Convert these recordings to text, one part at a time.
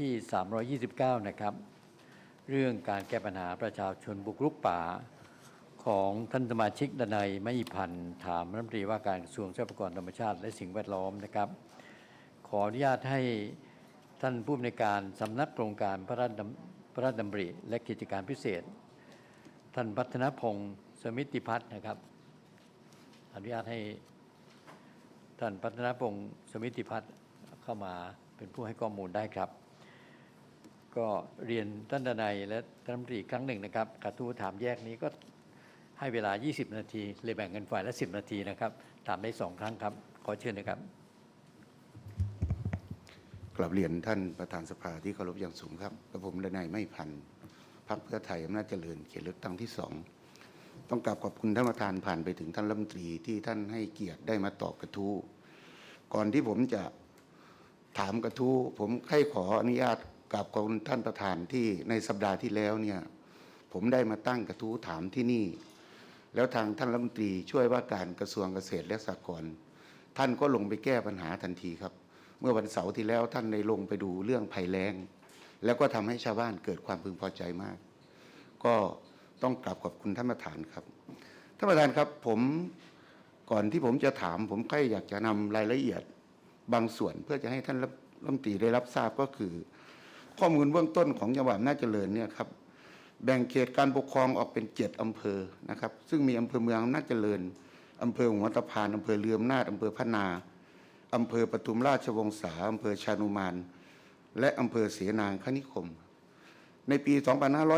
ที่ 329 นะครับ เรื่องการแก้ปัญหาประชาชนบุกรุกป่า ของท่านสมาชิกดนัยไม่พันธ์ถามรัฐมนตรีว่าการกระทรวงทรัพยากรธรรมชาติ และสิ่งแวดล้อมนะครับ ขออนุญาตให้ท่านผู้อำนวยการสำนักโครงการพระราชดำพระราชดำริ และกิจการพิเศษ ท่านพัฒนพงศ์สมิติพัฒน์นะครับ อนุญาตให้ท่านพัฒนพงศ์สมิติพัฒน์เข้ามาเป็นผู้ให้ข้อมูลได้ครับ ก็เรียนท่านดนัยและท่านรัฐมนตรีครั้งหนึ่งนะครับกระทู้ถามแยกนี้ก็ให้เวลา 20 นาทีเลยแบ่งกันฝ่ายละ 10 นาทีนะครับถามได้สองครั้งครับ ขอเชิญนะครับกลับเรียนท่านประธานสภาที่เคารพอย่างสูงครับกระผมดนัยไม่พันพรรคเพื่อไทยอำนาจเจริญเขตเลือกตั้งที่สองต้องกราบขอบคุณท่านประธานผ่านไปถึงท่านรัฐมนตรีที่ท่านให้เกียรติได้มาตอบกระทู้ก่อนที่ผมจะถามกระทู้ผมให้ขออนุญาต กราบขอบคุณท่านประธานที่ในสัปดาห์ที่แล้วเนี่ยผมได้มาตั้งกระทู้ถามที่นี่ แล้วทางท่านรัฐมนตรีช่วยว่าการกระทรวงเกษตรและสหกรณ์ท่านก็ลงไปแก้ปัญหาทันทีครับ เมื่อวันเสาร์ที่แล้วท่านได้ลงไปดูเรื่องภัยแล้ง แล้วก็ทำให้ชาวบ้านเกิดความพึงพอใจมาก ก็ต้องกราบขอบคุณท่านประธานครับท่านประธานครับผมก่อนที่ผมจะถาม ผมแค่อยากจะนำรายละเอียดบางส่วนเพื่อจะให้ท่านรัฐมนตรีได้รับทราบก็คือ ข้อมูลเบื้องต้นของจังหวัดอำนาจเจริญเนี่ยครับแบ่งเขตการปกครองออกเป็นเจ็ดอำเภอนะครับซึ่งมีอำเภอเมืองอำนาจเจริญอำเภอหัวตะพานอำเภอเรืออำนาอำเภอพะนาอำเภอปทุมราชวงศาอำเภอชานุมาน และอำเภอเสนางคณิคม ในปี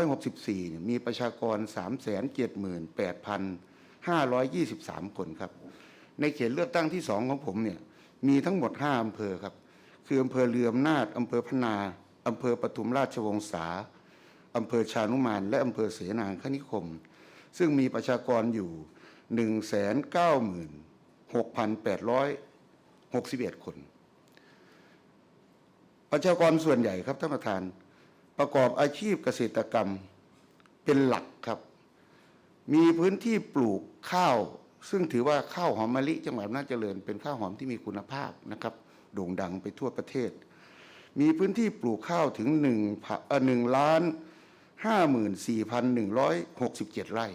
2564เนี่มีประชากร 378,523 คนครับ ในเขตเลือกตั้งที่สองของผมเนี่ยมีทั้งหมด 5 อำเภอครับ คืออำเภอเรืออำนาอำเภอพะนา อำเภอปทุมราชวงศาอำเภอชานุมาน และอำเภอเสนางคณิคม ซึ่งมีประชากรอยู่ 196,861 คน ประชากรส่วนใหญ่ครับท่านประธานประกอบอาชีพเกษตรกรรมเป็นหลักครับ มีพื้นที่ปลูกข้าว ซึ่งถือว่าข้าวหอมมะลิจังหวัดอำนาจเจริญเป็นข้าวหอมที่มีคุณภาพนะครับ โด่งดังไปทั่วประเทศ มีพื้นที่ปลูกข้าวถึง1นึ่งหนึ่งล้านห้าหมื่นสี่พันหนึ่งร้อยหกสิบเจ็ดไร่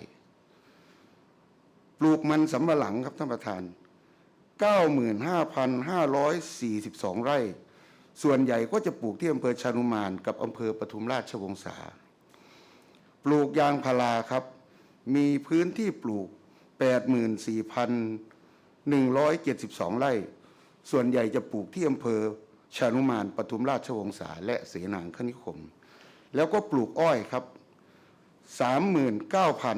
ปลูกมันสำปะหลังครับท่านประธานเก้าหมื่นห้าพันห้าร้อยสี่สิบสองไร่ ส่วนใหญ่ก็จะปลูกที่อำเภอชานุมานกับอำเภอปทุมราชวงศา ปลูกยางพาราครับ มีพื้นที่ปลูก84,172ไร่ ส่วนใหญ่จะปลูกที่อำเภอ ชานุมานปทุมราชวงศาและเสนางคณิคม แล้วก็ปลูกอ้อยครับ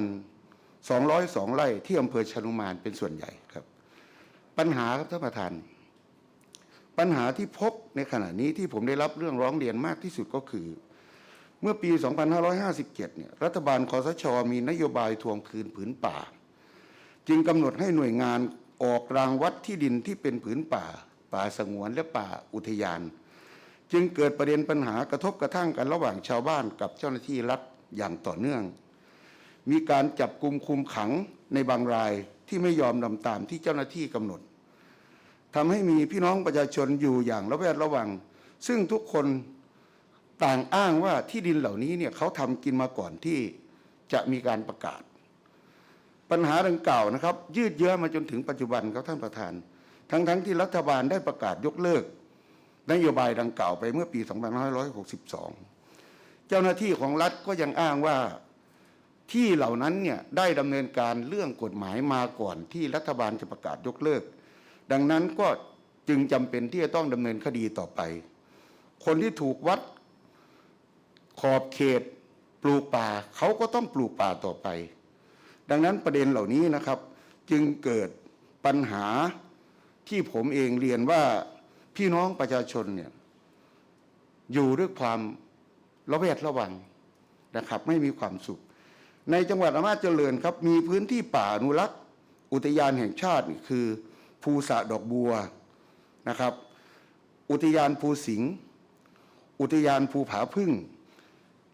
39,202 ไร่ที่อำเภอชานุมานเป็นส่วนใหญ่ครับ ปัญหาครับท่านประธาน ปัญหาที่พบในขณะนี้ที่ผมได้รับเรื่องร้องเรียนมากที่สุดก็คือ เมื่อปี 2557 เนี่ยรัฐบาลคอสช มีนโยบายทวงคืนผืนป่า จึงกำหนดให้หน่วยงานออกรางวัดที่ดินที่เป็นผืนป่า ป่าสงวนและป่าอุทยาน จึงเกิดประเด็นปัญหากระทบกระทั่งกันระหว่างชาวบ้านกับเจ้าหน้าที่รัฐอย่างต่อเนื่อง มีการจับกลุ่มคุมขังในบางรายที่ไม่ยอมนำตามที่เจ้าหน้าที่กำหนดทำให้มีพี่น้องประชาชนอยู่อย่างระแวดระวัง ซึ่งทุกคนต่างอ้างว่าที่ดินเหล่านี้เนี่ยเขาทำกินมาก่อนที่จะมีการประกาศ ปัญหาดังกล่าวนะครับ ยืดเยื้อมาจนถึงปัจจุบันครับท่านประธาน ทั้งๆทที่รัฐบาลได้ประกาศยกเลิก นโยบายดังกล่าวไปเมื่อปี2562 เจ้าหน้าที่ของรัฐก็ยังอ้างว่าที่เหล่านั้นเนี่ยได้ดำเนินการเรื่องกฎหมายมาก่อนที่รัฐบาลจะประกาศยกเลิก ดังนั้นก็จึงจำเป็นที่จะต้องดำเนินคดีต่อไป คนที่ถูกวัดขอบเขตปลูกป่าเขาก็ต้องปลูกป่าต่อไป ดังนั้นประเด็นเหล่านี้นะครับ จึงเกิดปัญหา ที่ผมเองเรียนว่าพี่น้องประชาชนเนี่ยอยู่ด้วยความระแวดระวังนะครับ ไม่มีความสุข ในจังหวัดอำนาจเจริญครับ มีพื้นที่ป่าอนุรักษ์ อุทยานแห่งชาติคือภูสะดอกบัวนะครับ อุทยานภูสิงห์อุทยานภูผาพึ่ง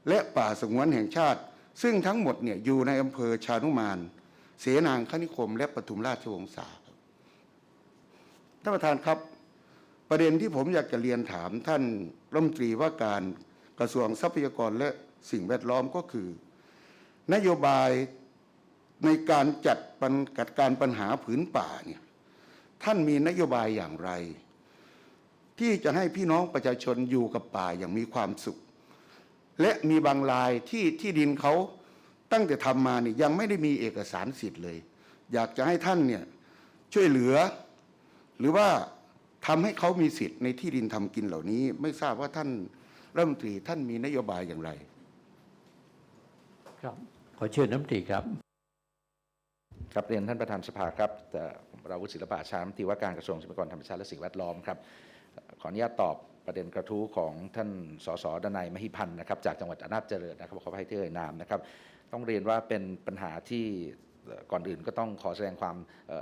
และป่าสงวนแห่งชาติ ซึ่งทั้งหมดเนี่ยอยู่ในอำเภอชานุมาน เสนางคณิคม และปทุมราชวงศาครับ ท่านประธานครับประเด็นที่ผมอยากจะเรียนถามท่านรัฐมนตรีว่าการกระทรวงทรัพยากรและสิ่งแวดล้อมก็คือ นโยบายในการจัดปัญจัดการปัญหาผืนป่าเนี่ยท่านมีนโยบายอย่างไร ที่จะให้พี่น้องประชาชนอยู่กับป่าอย่างมีความสุข และมีบางรายที่ที่ดินเขาตั้งแต่ทำมาเนี่ยยังไม่ได้มีเอกสารสิทธิ์เลย อยากจะให้ท่านเนี่ยช่วยเหลือ หรือว่าทำให้เขามีสิทธิ์ในที่ดินทำกินเหล่านี้ ไม่ทราบว่าท่านรัฐมนตรีท่านมีนโยบายอย่างไร ครับ ขอเชิญน้ำตรีครับครับเรียนท่านประธานสภาครับแต่ผมราวุฒิศิลปะชามนตรีว่าการกระทรวงทรัพยากรธรรมชาติและสิ่งแวดล้อมครับเอ่อขออนุญาตตอบประเด็นกระทู้ของท่านสสดนัยมหิพันธ์นะครับจากจังหวัดอำนาจเจริญนะครับขอให้ที่เอ่ยนามนะครับ ต้องเรียนว่าเป็นปัญหาที่เอ่อ ก่อนอื่นก็ต้องขอแสดงความ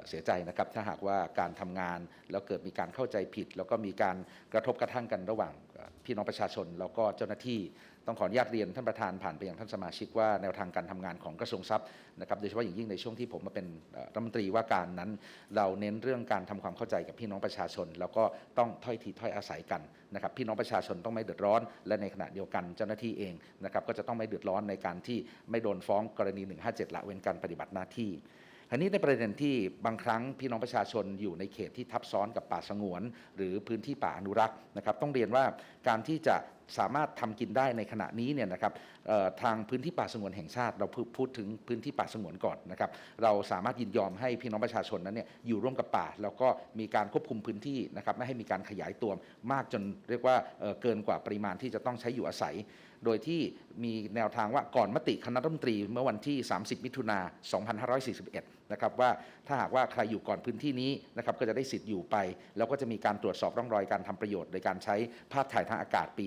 เสียใจนะครับ ถ้าหากว่าการทำงานแล้วเกิดมีการเข้าใจผิด แล้วก็มีการกระทบกระทั่งกันระหว่าง พี่น้องประชาชน แล้วก็เจ้าหน้าที่ต้องขออนุญาตเรียนท่านประธานผ่านไปยังท่านสมาชิกว่าแนวทางการทำงานของกระทรวงทรัพย์นะครับโดยเฉพาะอย่างยิ่งในช่วงที่ผมมาเป็นรัฐมนตรีว่าการนั้น เราเน้นเรื่องการทำความเข้าใจกับพี่น้องประชาชน แล้วก็ต้องถ้อยทีถ้อยอาศัยกันนะครับพี่น้องประชาชนต้องไม่เดือดร้อน และในขณะเดียวกันเจ้าหน้าที่เองนะครับก็จะต้องไม่เดือดร้อนในการที่ไม่โดนฟ้องกรณี 157 ละเว้นการปฏิบัติหน้าที่ อันนี้ในประเด็นที่บางครั้งพี่น้องประชาชนอยู่ในเขตที่ทับซ้อนกับป่าสงวน หรือพื้นที่ป่าอนุรักษ์นะครับต้องเรียนว่าการที่จะสามารถทำกินได้ในขณะนี้เนี่ยนะครับทางพื้นที่ป่าสงวนแห่งชาติเราพูดถึงพื้นที่ป่าสงวนก่อนนะครับเราสามารถยินยอมให้พี่น้องประชาชนนั้นเนี่ยอยู่ร่วมกับป่า แล้วก็มีการควบคุมพื้นที่นะครับไม่ให้มีการขยายตัวมากจนเรียกว่าเเกินกว่าปริมาณที่จะต้องใช้อยู่อาศัย โดยที่มีแนวทางว่าก่อนมติคณะรัฐมนตรีเมื่อวันที่ 30 มิถุนา 2541 นะครับว่าถ้าหากว่าใครอยู่ก่อนพื้นที่นี้นะครับก็จะได้สิทธิ์อยู่ไป แล้วก็จะมีการตรวจสอบร่องรอยการทำประโยชน์ โดยการใช้ภาพถ่ายทางอากาศปี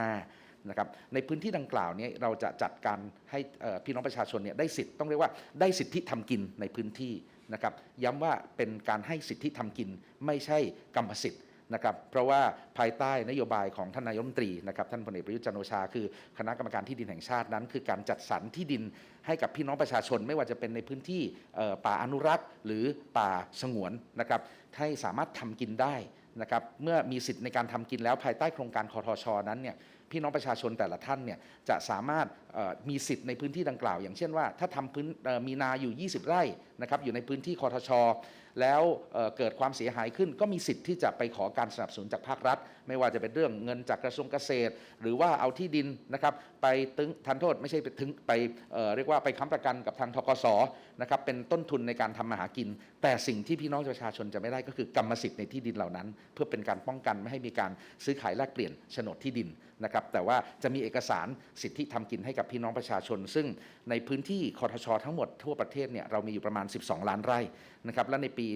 2545นะครับในพื้นที่ดังกล่าวนี้เราจะจัดการให้พี่น้องประชาชนเนี่ยได้สิทธิ์ต้องเรียกว่าได้สิทธิทำกินในพื้นที่นะครับ ย้ำว่าเป็นการให้สิทธิทำกินไม่ใช่กรรมสิทธิ์ นะครับเพราะว่าภายใต้นโยบายของท่านนายมนตรีนะครับท่านพลเอกประยุทธ์จันโอชา คือคณะกรรมการที่ดินแห่งชาตินั้น คือการจัดสรรที่ดินให้กับพี่น้องประชาชน ไม่ว่าจะเป็นในพื้นที่ป่าอนุรักษ์ หรือป่าสงวนนะครับให้สามารถทำกินได้นะครับเมื่อมีสิทธิ์ในการทำกินแล้วภายใต้โครงการคอทชนั้นเนี่ย พี่น้องประชาชนแต่ละท่านเนี่ยจะสามารถมีสิทธิ์ในพื้นที่ดังกล่าว อย่างเช่นว่า ถ้าทำพื้นมีนาอยู่ 20 ไร่นะครับอยู่ในพื้นที่คอทช แล้วเเกิดความเสียหายขึ้น ก็มีสิทธิ์ที่จะไปขอการสนับสนุนจากภาครัฐ ไม่ว่าจะเป็นเรื่องเงินจากกระทรวงเกษตร หรือว่าเอาที่ดินนะครับไปตึงทันโทษไม่ใช่ไปถึงไปเเรียกว่าไปค้ำประกันกับทางทกสนะครับเป็นต้นทุนในการทำมาหากิน แต่สิ่งที่พี่น้องประชาชนจะไม่ได้ก็คือกรรมสิทธิ์ในที่ดินเหล่านั้น เพื่อเป็นการป้องกันไม่ให้มีการซื้อขายแลกเปลี่ยนโฉนดที่ดินนะครับแต่ว่าจะมีเอกสารสิทธิทำกินให้กับพี่น้องประชาชน ซึ่งในพื้นที่คอทช ทั้งหมดทั่วประเทศเนี่ยเรามีอยู่ประมาณ 12 ล้านไร่นะครับและในปี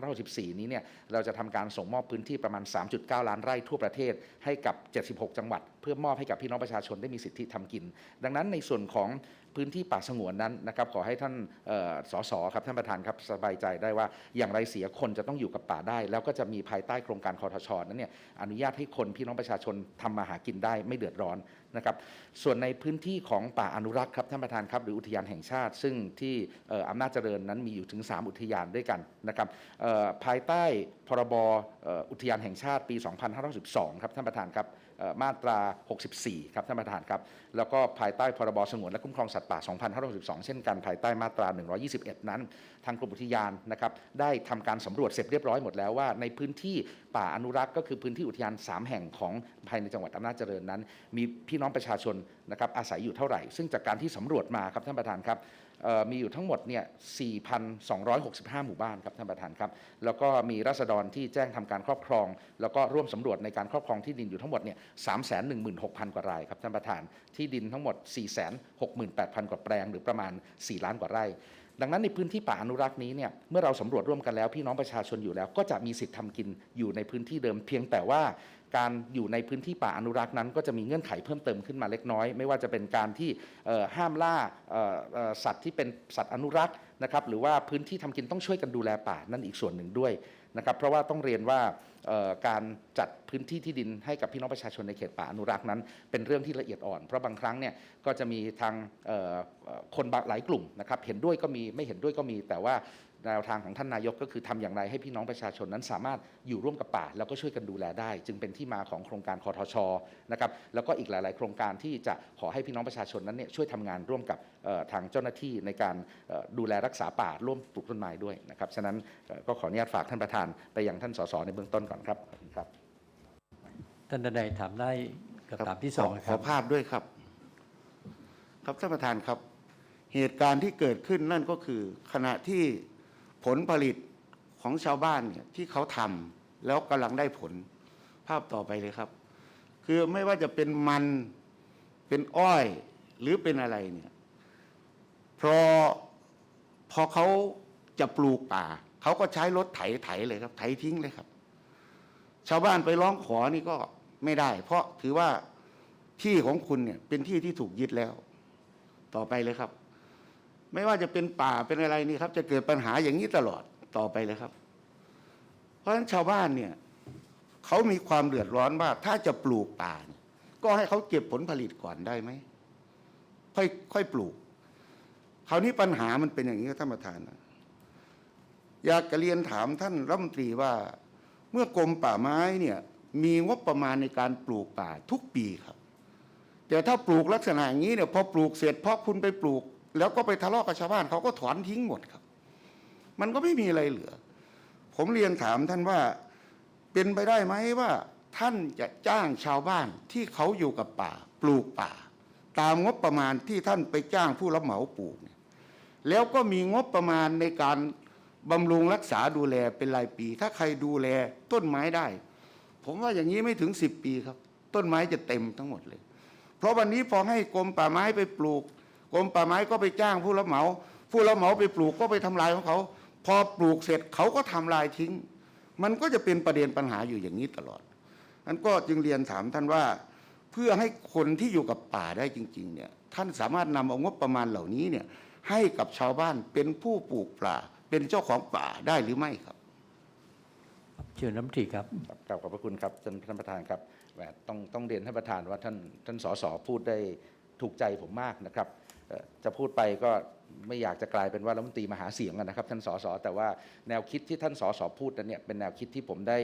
2564 นี้เนี่ยเราจะทำการส่งมอบพื้นที่ประมาณ 3.9 ล้านไร่ทั่วประเทศให้กับ 76 จังหวัด พื่อมอบให้กับพี่น้องประชาชนได้มีสิทธิทำกิน ดังนั้นในส่วนของพื้นที่ป่าสงวนนั้นนะครับขอให้ท่านเอ่อสสครับท่านประธานครับสบายใจได้ว่าอย่างไรเสียคนจะต้องอยู่กับป่าได้ แล้วก็จะมีภายใต้โครงการคอทชนั้นเนี่ยอนุญาตให้คนพี่น้องประชาชนทำมาหากินได้ไม่เดือดร้อนนะครับส่วนในพื้นที่ของป่าอนุรักษ์ครับท่านประธานครับหรืออุทยานแห่งชาติ ซึ่งที่อออำนาจเจริญนั้นมีอยู่ถึง 3 อุทยานด้วยกันนะครับภายใต้พรบอ,อ,อุทยานแห่งชาติปี 2512 ครับท่านประธานครับ มาตรา 64 ครับท่านประธานครับ แล้วก็ภายใต้พรบสงวนและคุ้มครองสัตว์ป่า 2562 เช่นกันภายใต้มาตรา 121 นั้น ทางกรมอุทยานนะครับได้ทำการสำรวจเสร็จเรียบร้อยหมดแล้วว่าในพื้นที่ ป่าอนุรักษ์ก็คือพื้นที่อุทยาน 3 แห่งของภายในจังหวัดอำนาจเจริญนั้น มีพี่น้องประชาชนนะครับอาศัยอยู่เท่าไหร่ ซึ่งจากการที่สำรวจมาครับท่านประธานครับมีอยู่ทั้งหมดเนี่ย 4,265 หมู่บ้านครับท่านประธานครับ แล้วก็มีราษฎรที่แจ้งทำการครอบครอง แล้วก็ร่วมสำรวจในการครอบครองที่ดินอยู่ทั้งหมดเนี่ย 316,000 กว่ารายครับท่านประธาน ที่ดินทั้งหมด 468,000 กว่าแปลงหรือประมาณ 4 ล้านกว่าไร่ ดังนั้นในพื้นที่ป่าอนุรักษ์นี้เนี่ยเมื่อเราสำรวจร่วมกันแล้วพี่น้องประชาชนอยู่แล้ว ก็จะมีสิทธิ์ทำกินอยู่ในพื้นที่เดิม เพียงแต่ว่าการอยู่ในพื้นที่ป่าอนุรักษ์นั้น ก็จะมีเงื่อนไขเพิ่มเติมขึ้นมาเล็กน้อย ไม่ว่าจะเป็นการที่ห้ามล่าสัตว์ที่เป็นสัตว์อนุรักษ์นะครับหรือว่าพื้นที่ทำกินต้องช่วยกันดูแลป่านั่นอีกส่วนหนึ่งด้วย นะครับเพราะว่าต้องเรียนว่าการจัดพื้นที่ที่ดินให้กับพี่น้องประชาชนในเขตป่าอนุรักษ์นั้น เป็นเรื่องที่ละเอียดอ่อน เพราะบางครั้งเนี่ยก็จะมีทางคนบางหลายกลุ่มนะครับเห็นด้วยก็มีไม่เห็นด้วยก็มีแต่ว่า แนวทางของท่านนายกก็คือทำอย่างไรให้พี่น้องประชาชนนั้นสามารถอยู่ร่วมกับป่า แล้วก็ช่วยกันดูแลได้ จึงเป็นที่มาของโครงการคอทชนะครับแล้วก็อีกหลาย ๆ โครงการที่จะขอให้พี่น้องประชาชนนั้นเนี่ยช่วยทำงานร่วมกับเอ่อทางเจ้าหน้าที่ในการเอ่อดูแลรักษาป่าร่วมปลูกต้นไม้ด้วยนะครับฉะนั้นเอ่อก็ขออนุญาตฝากท่านประธานไปยังท่านสสในเบื้องต้นก่อนครับขอบคุณครับท่านดนัยถามได้กับถามที่สองนะขคอรับภาพด้วยครับ ครับท่านประธานครับ เหตุการณ์ที่เกิดขึ้นนั่นก็คือขณะที่ ผลผลิตของชาวบ้านเนี่ยที่เขาทำแล้วกำลังได้ผลภาพต่อไปเลยครับ คือไม่ว่าจะเป็นมันเป็นอ้อยหรือเป็นอะไรเนี่ยพอพอเขาจะปลูกป่าเขาก็ใช้รถไถไถเลยครับ ไถทิ้งเลยครับ ชาวบ้านไปร้องขอนี่ก็ไม่ได้ เพราะถือว่าที่ของคุณเนี่ยเป็นที่ที่ถูกยึดแล้ว ต่อไปเลยครับ ไม่ว่าจะเป็นป่าเป็นอะไรนี่ครับ จะเกิดปัญหาอย่างนี้ตลอดต่อไปเลยครับ เพราะฉะนั้นชาวบ้านเนี่ยเขามีความเดือดร้อนว่าถ้าจะปลูกป่าก็ให้เขาเก็บผลผลิตก่อนได้ไหมค่อยค่อยปลูก คราวนี้ปัญหามันเป็นอย่างนี้ครับท่านประธานนะอยากจะเรียนถามท่านรัฐมนตรีว่า เมื่อกรมป่าไม้เนี่ยมีงบประมาณในการปลูกป่าทุกปีครับ แต่ถ้าปลูกลักษณะอย่างนี้เนี่ยพอปลูกเสร็จพอคุณไปปลูก แล้วก็ไปทะเลาะกับชาวบ้านเขาก็ถอนทิ้งหมดครับ มันก็ไม่มีอะไรเหลือ ผมเรียนถามท่านว่าเป็นไปได้ไหมว่า ท่านจะจ้างชาวบ้านที่เขาอยู่กับป่า ปลูกป่า ตามงบประมาณที่ท่านไปจ้างผู้รับเหมาปลูกเนี่ยแล้วก็มีงบประมาณในการบำรุงรักษาดูแลเป็นรายปี ถ้าใครดูแลต้นไม้ได้ ผมว่าอย่างนี้ไม่ถึงสิบปีครับ ต้นไม้จะเต็มทั้งหมดเลย เพราะวันนี้พอให้กรมป่าไม้ไปปลูก กรมป่าไม้ก็ไปจ้างผู้รับเหมา ผู้รับเหมาไปปลูกก็ไปทำลายของเขา พอปลูกเสร็จเขาก็ทำลายทิ้ง มันก็จะเป็นประเด็นปัญหาอยู่อย่างนี้ตลอดนั้นก็จึงเรียนถามท่านว่าเพื่อให้คนที่อยู่กับป่าได้จริง ๆ เนี่ยท่านสามารถนำเอางบประมาณเหล่านี้เนี่ยให้กับชาวบ้านเป็นผู้ปลูกป่า เป็นเจ้าของป่าได้หรือไม่ครับ เชิญรัฐมนตรีครับครับกราบขอบพระคุณครับท่านท่านประธานครับแหมต้องต้องเรียนท่านประธานว่าท่านท่านสสพูดได้ถูกใจผมมากนะครับเอ่อ จะพูดไปก็ไม่อยากจะกลายเป็นว่ารัฐมนตรีมาหาเสียงนะครับท่านสสแต่ว่าแนวคิดที่ท่านสสพูดนั้นเนี่ยเป็นแนวคิดที่ผมได้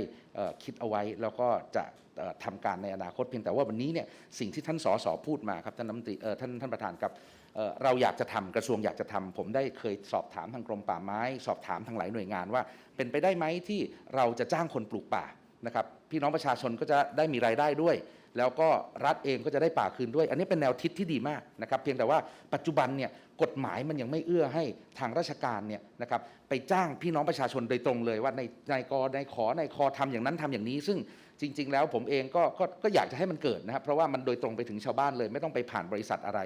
คิดเอาไว้ แล้วก็จะเอ่อทำการในอนาคตเพียงแต่ว่าวันนี้เนี่ยสิ่งที่ท่านสสพูดมาครับท่านรัฐมนตรีท่านท่านประธานครับเอ่อเราอยากจะทำกระทรวงอยากจะทำผมได้เคยสอบถามทางกรมป่าไม้ สอบถามทางหลายหน่วยงานว่า เป็นไปได้ไหมที่เราจะจ้างคนปลูกป่านะครับพี่น้องประชาชนก็จะได้มีรายได้ด้วย แล้วก็รัฐเองก็จะได้ป่าคืนด้วย อันนี้เป็นแนวทิศที่ดีมากนะครับ เพียงแต่ว่าปัจจุบันเนี่ยกฎหมายมันยังไม่เอื้อให้ทางราชการเนี่ยนะครับไปจ้างพี่น้องประชาชนโดยตรงเลยว่าในในกในขอในคอทำอย่างนั้นทำอย่างนี้ ซึ่ง จริง ๆ แล้วผมเองก็ก็ก็อยากจะให้มันเกิดนะครับ เพราะว่ามันโดยตรงไปถึงชาวบ้านเลย ไม่ต้องไปผ่านบริษัทอะไร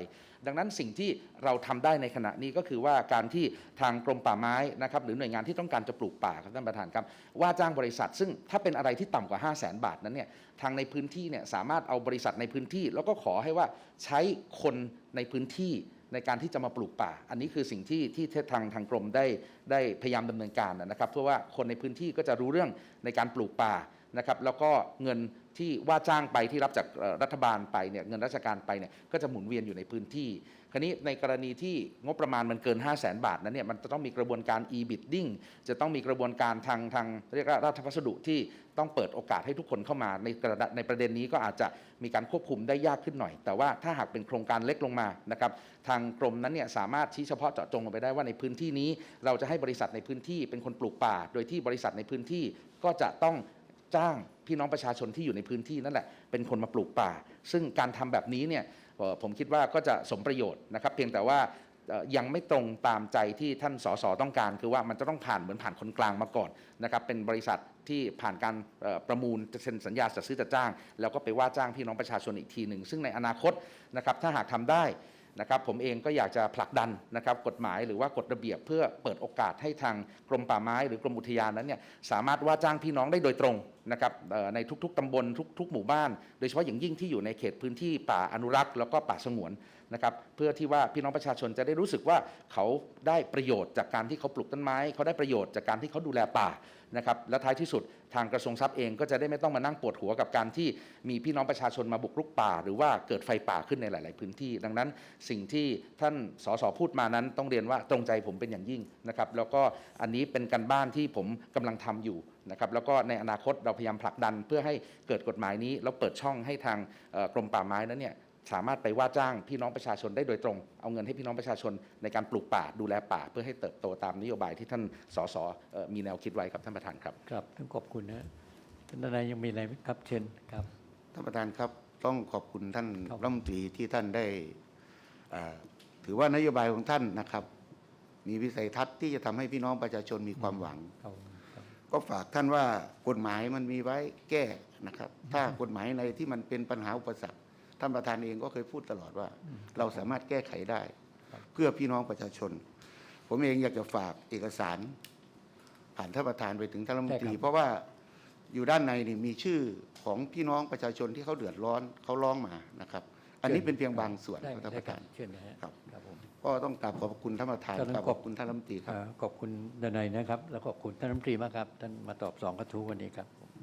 ดังนั้นสิ่งที่เราทำได้ในขณะนี้ก็คือว่าการที่ทางกรมป่าไม้นะครับหรือหน่วยงานที่ต้องการจะปลูกป่าครับท่านประธานครับ ว่าจ้างบริษัท ซึ่งถ้าเป็นอะไรที่ต่ำกว่า 5 0 0แสนบาทนั้นเนี่ยทางในพื้นที่เนี่ยสามารถเอาบริษัทในพื้นที่ แล้วก็ขอให้ว่าใช้คนในพื้นที่ในการที่จะมาปลูกป่า อันนี้คือสิ่งที่ที่ทางทางกรมได้ได้พยายามดำเนินการนะครับ เพื่อว่าคนในพื้นที่ก็จะรู้เรื่องในการปลูกป่า นะครับแล้วก็เงินที่ว่าจ้างไปที่รับจากรัฐบาลไปเนี่ยเงินราชการไปเนี่ยก็จะหมุนเวียนอยู่ในพื้นที่ คราวนี้ในกรณีที่งบประมาณมันเกิน 5 0 0แสนบาทนั้นเนี่ยมันจะต้องมีกระบวนการ e-bidding จะต้องมีกระบวนการทางทางเรียกว่าราชพัสดุที่ต้องเปิดโอกาสให้ทุกคนเข้ามาในกระในประเด็นนี้ก็อาจจะมีการควบคุมได้ยากขึ้นหน่อย แต่ว่าถ้าหากเป็นโครงการเล็กลงมานะครับทางกรมนั้นเนี่ยสามารถชี้เฉพาะเจาะจงลงไปได้ว่าในพื้นที่นี้ เราจะให้บริษัทในพื้นที่เป็นคนปลูกป่า โดยที่บริษัทในพื้นที่ก็จะต้อง จ้างพี่น้องประชาชนที่อยู่ในพื้นที่นั่นแหละเป็นคนมาปลูกป่า ซึ่งการทำแบบนี้เนี่ยผมคิดว่าก็จะสมประโยชน์นะครับ เพียงแต่ว่ายังไม่ตรงตามใจที่ท่านสสต้องการ คือว่ามันจะต้องผ่านเหมือนผ่านคนกลางมาก่อนนะครับเป็นบริษัทที่ผ่านการประมูลเซ็นสัญญาจัดซื้อจัดจ้าง แล้วก็ไปว่าจ้างพี่น้องประชาชนอีกทีหนึ่งซึ่งในอนาคตนะครับถ้าหากทำได้นะครับผมเองก็อยากจะผลักดันนะครับกฎหมายหรือว่ากฎระเบียบเพื่อเปิดโอกาสให้ทางกรมป่าไม้หรือกรมอุทยานนั้นเนี่ยสามารถว่าจ้างพี่น้องได้โดยตรง นะครับในทุกๆตำบลทุกๆหมู่บ้าน โดยเฉพาะอย่างยิ่งที่อยู่ในเขตพื้นที่ป่าอนุรักษ์ แล้วก็ป่าสงวนนะครับเพื่อที่ว่าพี่น้องประชาชนจะได้รู้สึกว่าเขาได้ประโยชน์จากการที่เขาปลูกต้นไม้ เขาได้ประโยชน์จากการที่เขาดูแลป่านะครับและท้ายที่สุดทางกระทรวงทรัพย์เองก็จะได้ไม่ต้องมานั่งปวดหัวกับการที่มีพี่น้องประชาชนมาบุกรุกป่า หรือว่าเกิดไฟป่าขึ้นในหลาย ๆ พื้นที่ ดังนั้นสิ่งที่ท่านสสพูดมานั้นต้องเรียนว่าตรงใจผมเป็นอย่างยิ่งนะครับแล้วก็อันนี้เป็นการบ้านที่ผมกำลังทำอยู่ นะครับแล้วก็ในอนาคตเราพยายามผลักดันเพื่อให้เกิดกฎหมายนี้ แล้วเปิดช่องให้ทางเอ่อกรมป่าไม้นั้นเนี่ยสามารถไปว่าจ้างพี่น้องประชาชนได้โดยตรง เอาเงินให้พี่น้องประชาชนในการปลูกป่าดูแลป่า เพื่อให้เติบโตตามนโยบายที่ท่านสสเอ่อมีแนวคิดไว้ครับท่านประธานครับครับต้องขอบคุณนะท่านทนายยังมีอะไรไหมครับเชิญครับท่านประธานครับต้องขอบคุณท่านครับรัฐมนตรีที่ท่านได้อ่าถือว่านโยบายของท่านนะครับ มีวิสัยทัศน์ที่จะทำให้พี่น้องประชาชนมีความหวังครับครับ ก็ฝากท่านว่ากฎหมายมันมีไว้แก้นะครับ ถ้ากฎหมายในที่มันเป็นปัญหาอุปสรรคท่านประธานเองก็เคยพูดตลอดว่า เราสามารถแก้ไขได้ เพื่อพี่น้องประชาชน ผมเองอยากจะฝากเอกสาร ผ่านท่านประธานไปถึงท่านรัฐมนตรีได้ครับเพราะว่าอยู่ด้านในนี่มีชื่อของพี่น้องประชาชนที่เขาเดือดร้อนเขาร้องมานะครับ อันนี้เป็นเพียงบางส่วนได้ครับท่านได้ประครัธาบนเชิญนะฮะครับครับผม ก็ต้องกราบขอบคุณท่านประธานท่านกราบขขออบบคุณท่านรัฐมนตรีครับเอ่อขอบคุณดนายนะครับ แล้วขอบคุณท่านรัฐมนตรีมากครับ ท่านมาตอบสองกระทู้วันนี้ครับผม